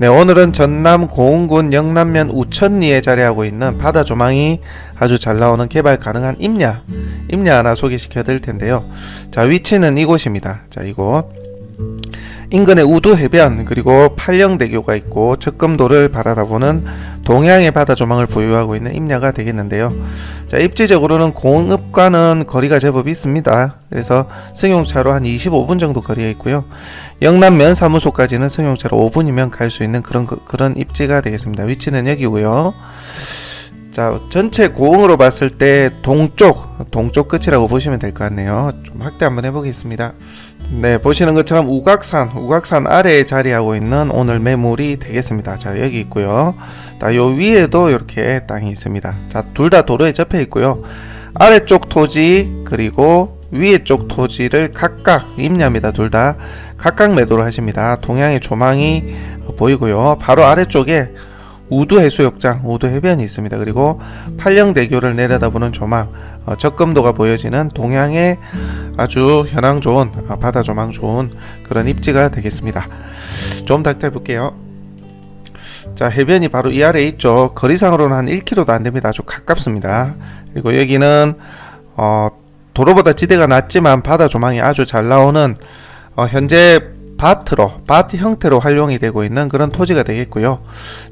네, 오늘은 전남 고흥군 영남면 우천리에 자리하고 있는 바다 조망이 아주 잘 나오는 개발 가능한 임야, 임야 하나 소개시켜 드릴 텐데요. 자, 위치는 이곳입니다. 자, 이곳. 인근에 우두 해변 그리고 팔령대교가 있고 적금도를 바라다보는 동양의 바다 조망을 보유하고 있는 임야가 되겠는데요. 자, 입지적으로는 공읍과는 거리가 제법 있습니다. 그래서 승용차로 한 25분 정도 거리에 있고요. 영남면 사무소까지는 승용차로 5분이면 갈 수 있는 그런 그- 그런 입지가 되겠습니다. 위치는 여기고요. 자, 전체 고흥으로 봤을 때 동쪽, 동쪽 끝이라고 보시면 될 것 같네요. 좀 확대 한번 해보겠습니다. 네, 보시는 것처럼 우각산, 우각산 아래에 자리하고 있는 오늘 매물이 되겠습니다. 자, 여기 있고요. 자, 요 위에도 이렇게 땅이 있습니다. 자, 둘 다 도로에 접해 있고요. 아래쪽 토지 그리고 위에 쪽 토지를 각각 임야입니다. 둘 다 각각 매도를 하십니다. 동양의 조망이 보이고요. 바로 아래쪽에 우두 해수욕장, 우두 해변이 있습니다. 그리고 팔령대교를 내려다보는 조망, 어, 적금도가 보여지는 동양의 아주 현황 좋은 어, 바다 조망 좋은 그런 입지가 되겠습니다. 좀더 볼게요. 자 해변이 바로 이 아래에 있죠. 거리상으로는 한 1km도 안 됩니다. 아주 가깝습니다. 그리고 여기는 어, 도로보다 지대가 낮지만 바다 조망이 아주 잘 나오는 어, 현재 밭으로 밭 형태로 활용이 되고 있는 그런 토지가 되겠고요.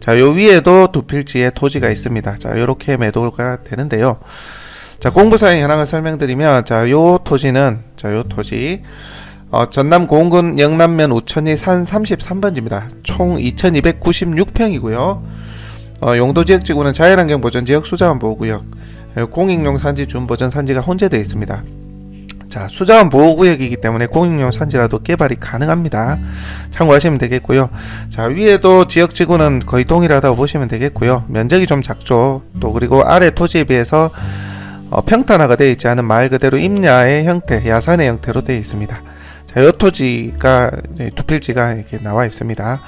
자, 요 위에도 두 필지의 토지가 있습니다. 자, 요렇게 매도가 되는데요. 자, 공부사의 현황을 설명드리면 자, 요 토지는 자, 요 토지 어, 전남 고흥군 영남면 우천리 산 33번지입니다. 총 2296평이고요. 어, 용도지역지구는 자연환경보전지역 수자원보호구역 그리고 공익용 산지 준보전 산지가 혼재되어 있습니다. 자, 수자원 보호구역이기 때문에 공익용 산지라도 개발이 가능합니다. 참고하시면 되겠고요. 자, 위에도 지역 지구는 거의 동일하다고 보시면 되겠고요. 면적이 좀 작죠. 또 그리고 아래 토지에 비해서 어, 평탄화가 되어 있지 않은 말 그대로 임야의 형태, 야산의 형태로 되어 있습니다. 자, 요 토지가 네, 두 필지가 이렇게 나와 있습니다.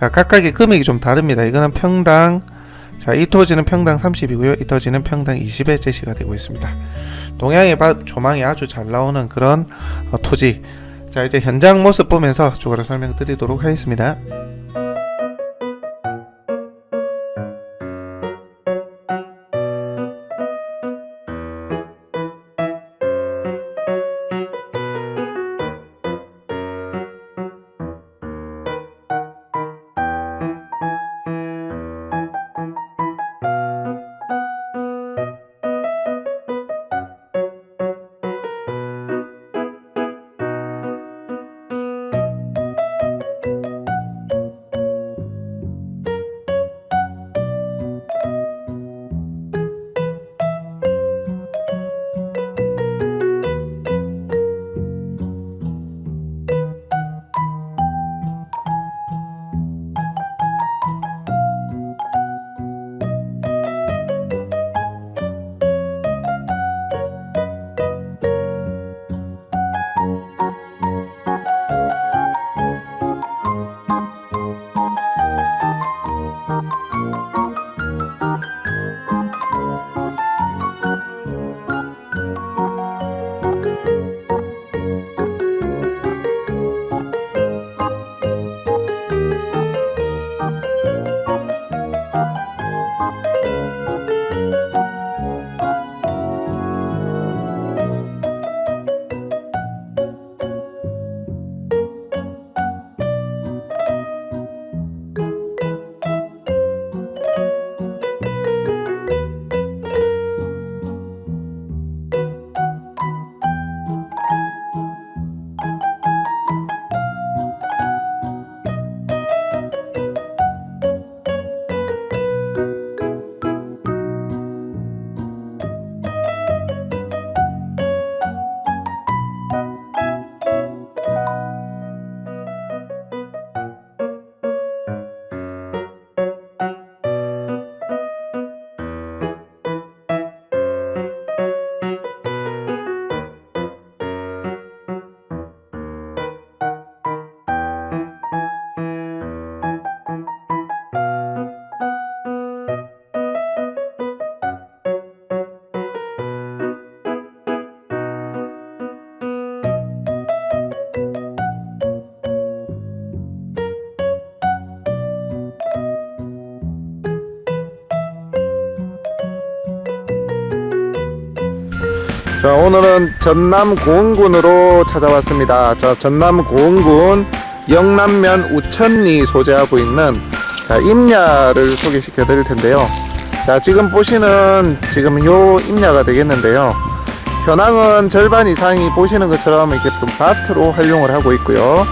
자, 각각의 금액이 좀 다릅니다. 이거는 평당 자, 이 토지는 평당 30이고요. 이 토지는 평당 20에 제시가 되고 있습니다. 동양의 바- 조망이 아주 잘 나오는 그런 어, 토지. 자, 이제 현장 모습 보면서 추가로 설명드리도록 하겠습니다. 자 오늘은 전남 고흥군으로 찾아왔습니다. 자 전남 고흥군 영남면 우천리 소재하고 있는 자 임야를 소개시켜 드릴 텐데요. 자 지금 보시는 지금 요 임야가 되겠는데요. 현황은 절반 이상이 보시는 것처럼 이렇게 좀 밭으로 활용을 하고 있고요.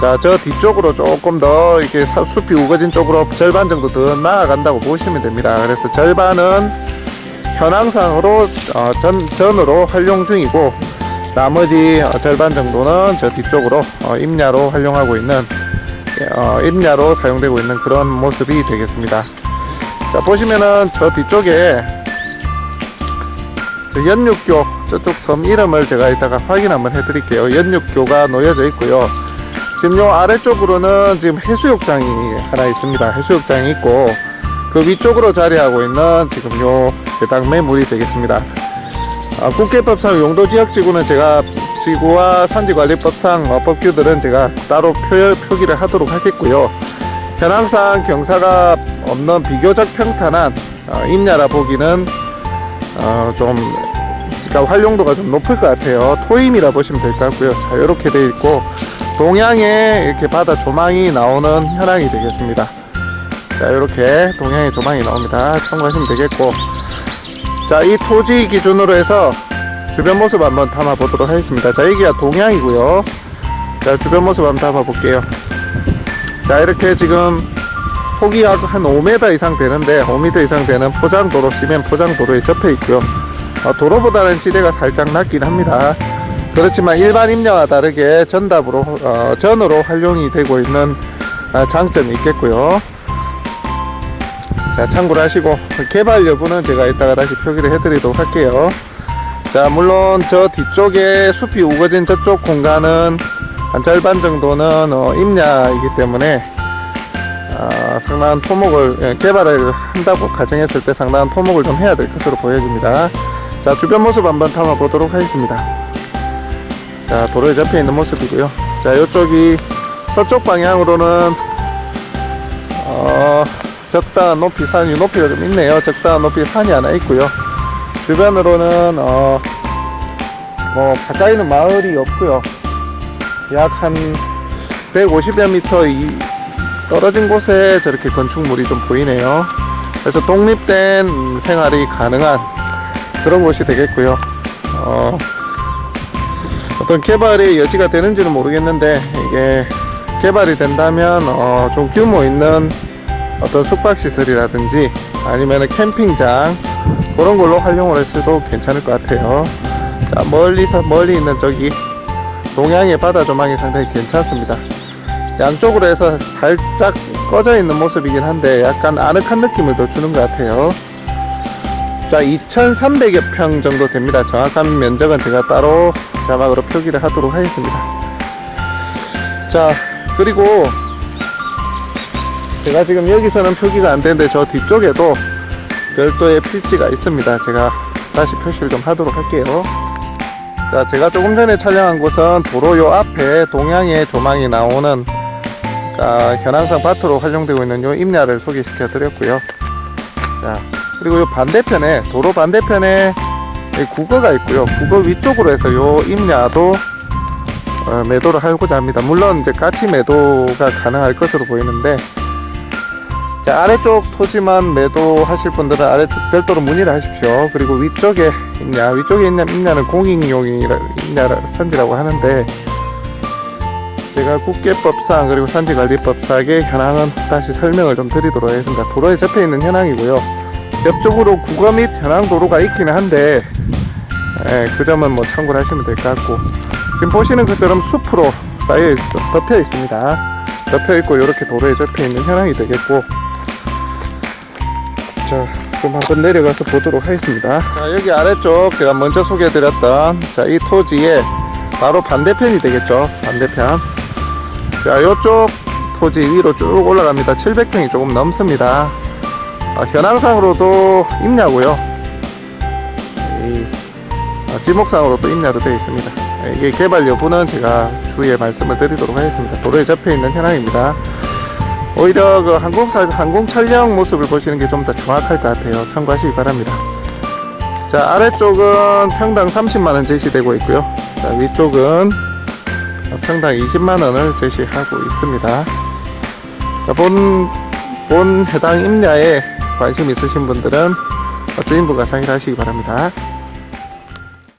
자 저 뒤쪽으로 조금 더 이렇게 사- 숲이 우거진 쪽으로 절반 정도 더 나아간다고 보시면 됩니다. 그래서 절반은 현황상으로 어, 전, 전으로 활용 중이고 나머지 어, 절반 정도는 저 뒤쪽으로 어, 임야로 활용하고 있는 어, 임야로 사용되고 있는 그런 모습이 되겠습니다. 자 보시면은 저 뒤쪽에 저 연육교 저쪽 섬 이름을 제가 이따가 확인 한번 해드릴게요. 연육교가 놓여져 있고요. 지금 요 아래쪽으로는 지금 해수욕장이 하나 있습니다. 해수욕장이 있고 그 위쪽으로 자리하고 있는 지금 요 배당 매물이 되겠습니다. 아, 국계법상 용도 지역지구는 제가 지구와 산지관리법상 어, 법규들은 제가 따로 표, 표기를 하도록 하겠고요. 현황상 경사가 없는 비교적 평탄한 어, 임야라 보기는 어, 좀 그러니까 활용도가 좀 높을 것 같아요. 토임이라 보시면 될 것 같고요. 자 이렇게 돼 있고 동양에 이렇게 바다 조망이 나오는 현황이 되겠습니다. 자 이렇게 동양의 조망이 나옵니다. 참고하시면 되겠고 자 이 토지 기준으로 해서 주변 모습 한번 담아 보도록 하겠습니다. 자 여기가 동양이고요. 자 주변 모습 한번 담아 볼게요. 자 이렇게 지금 폭이 약 한 5m 이상 되는데 5m 이상 되는 포장도로 시멘 포장도로에 접해 있고요. 어, 도로보다는 지대가 살짝 낮긴 합니다. 그렇지만 일반 임야와 다르게 전답으로 어, 전으로 활용이 되고 있는 아, 장점이 있겠고요. 자 참고를 하시고 개발 여부는 제가 이따가 다시 표기를 해드리도록 할게요. 자 물론 저 뒤쪽에 숲이 우거진 저쪽 공간은 한 절반 정도는 어, 임야이기 때문에 아, 상당한 토목을 예, 개발을 한다고 가정했을 때 상당한 토목을 좀 해야 될 것으로 보여집니다. 자 주변 모습 한번 담아 보도록 하겠습니다. 자 도로에 접해 있는 모습이고요. 자 이쪽이 서쪽 방향으로는 어, 적당한 높이 산이 높이가 좀 있네요. 적당한 높이 산이 하나 있고요. 주변으로는 어, 뭐 가까이는 마을이 없고요. 약 한 150여 미터 이 떨어진 곳에 저렇게 건축물이 좀 보이네요. 그래서 독립된 생활이 가능한 그런 곳이 되겠고요. 어, 어떤 개발의 여지가 되는지는 모르겠는데 이게 개발이 된다면 어, 좀 규모 있는 어떤 숙박 시설이라든지 아니면 캠핑장 그런 걸로 활용을 했어도 괜찮을 것 같아요. 자 멀리서 멀리 있는 저기 동양의 바다 조망이 상당히 괜찮습니다. 양쪽으로 해서 살짝 꺼져 있는 모습이긴 한데 약간 아늑한 느낌을 더 주는 것 같아요. 자, 2,300여 평 정도 됩니다. 정확한 면적은 제가 따로 자막으로 표기를 하도록 하겠습니다. 자, 그리고 제가 지금 여기서는 표기가 안 되는데 저 뒤쪽에도 별도의 필지가 있습니다. 제가 다시 표시를 좀 하도록 할게요. 자, 제가 조금 전에 촬영한 곳은 도로 요 앞에 동양의 조망이 나오는 아, 현황상 밭으로 활용되고 있는 요 임야를 소개시켜 드렸고요. 자, 그리고 요 반대편에 도로 반대편에 이 국어가 있고요. 국어 위쪽으로 해서 요 임야도 어, 매도를 하고자 합니다. 물론 이제 까치 매도가 가능할 것으로 보이는데 자, 아래쪽 토지만 매도하실 분들은 아래쪽 별도로 문의를 하십시오. 그리고 위쪽에 임야, 위쪽에 있는 임야는 공익용이라 임야 산지라고 하는데 제가 국계법상 그리고 산지관리법상의 현황은 다시 설명을 좀 드리도록 하겠습니다. 도로에 접해 있는 현황이고요. 옆쪽으로 국어 및 현황 도로가 있기는 한데 예, 그 점은 뭐 참고를 하시면 될 것 같고 지금 보시는 것처럼 숲으로 쌓여 있, 덮여 있습니다. 덮여 있고 이렇게 도로에 접해 있는 현황이 되겠고 자, 좀 한번 내려가서 보도록 하겠습니다. 자, 여기 아래쪽 제가 먼저 소개해드렸던 자, 이 토지의 바로 반대편이 되겠죠. 반대편. 자, 요쪽 토지 위로 쭉 올라갑니다. 700평이 조금 넘습니다. 아, 현황상으로도 임야고요. 이 아, 지목상으로도 임야로 되어 있습니다. 아, 이게 개발 여부는 제가 주위에 말씀을 드리도록 하겠습니다. 도로에 접해 있는 현황입니다. 오히려 그 항공사 항공 촬영 모습을 보시는 게 좀 더 정확할 것 같아요. 참고하시기 바랍니다. 자 아래쪽은 평당 30만원 제시되고 있고요 자 위쪽은 평당 20만원을 제시하고 있습니다 자, 본, 본 해당 임야에 관심 있으신 분들은 주인분과 상의를 하시기 바랍니다